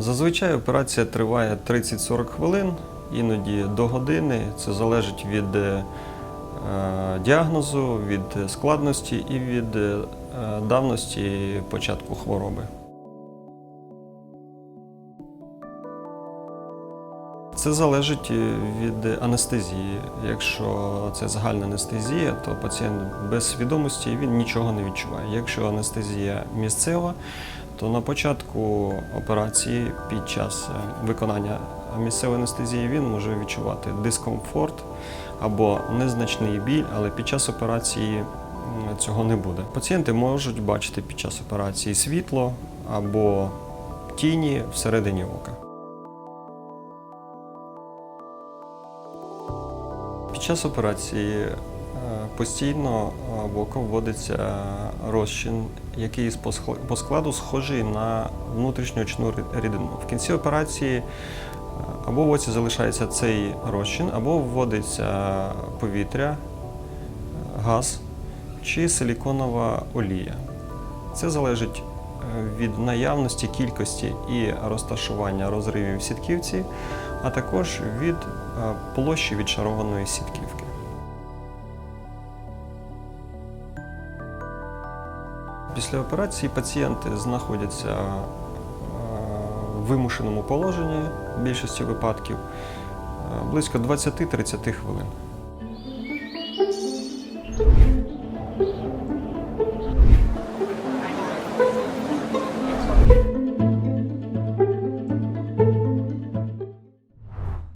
Зазвичай операція триває 30-40 хвилин, іноді до години. Це залежить від е, діагнозу, від складності і від е, давності початку хвороби. Це залежить від анестезії. Якщо це загальна анестезія, то пацієнт без свідомості він нічого не відчуває. Якщо анестезія місцева, то на початку операції під час е, виконання місцевої анестезії він може відчувати дискомфорт або незначний біль, але під час операції цього не буде. Пацієнти можуть бачити під час операції світло або тіні всередині ока. Під час операції постійно е, в око вводиться розчин, який по складу схожий на внутрішньоочну ри- рідину. В кінці операції е, або в оці залишається цей розчин, або вводиться повітря, е, газ чи силіконова олія. Це залежить е, від наявності кількості і розташування розривів в сітківці, а також від е, площі відшарованої сітківки. Після операції пацієнти знаходяться е, в вимушеному положенні в більшості випадків е, близько 20-30 хвилин.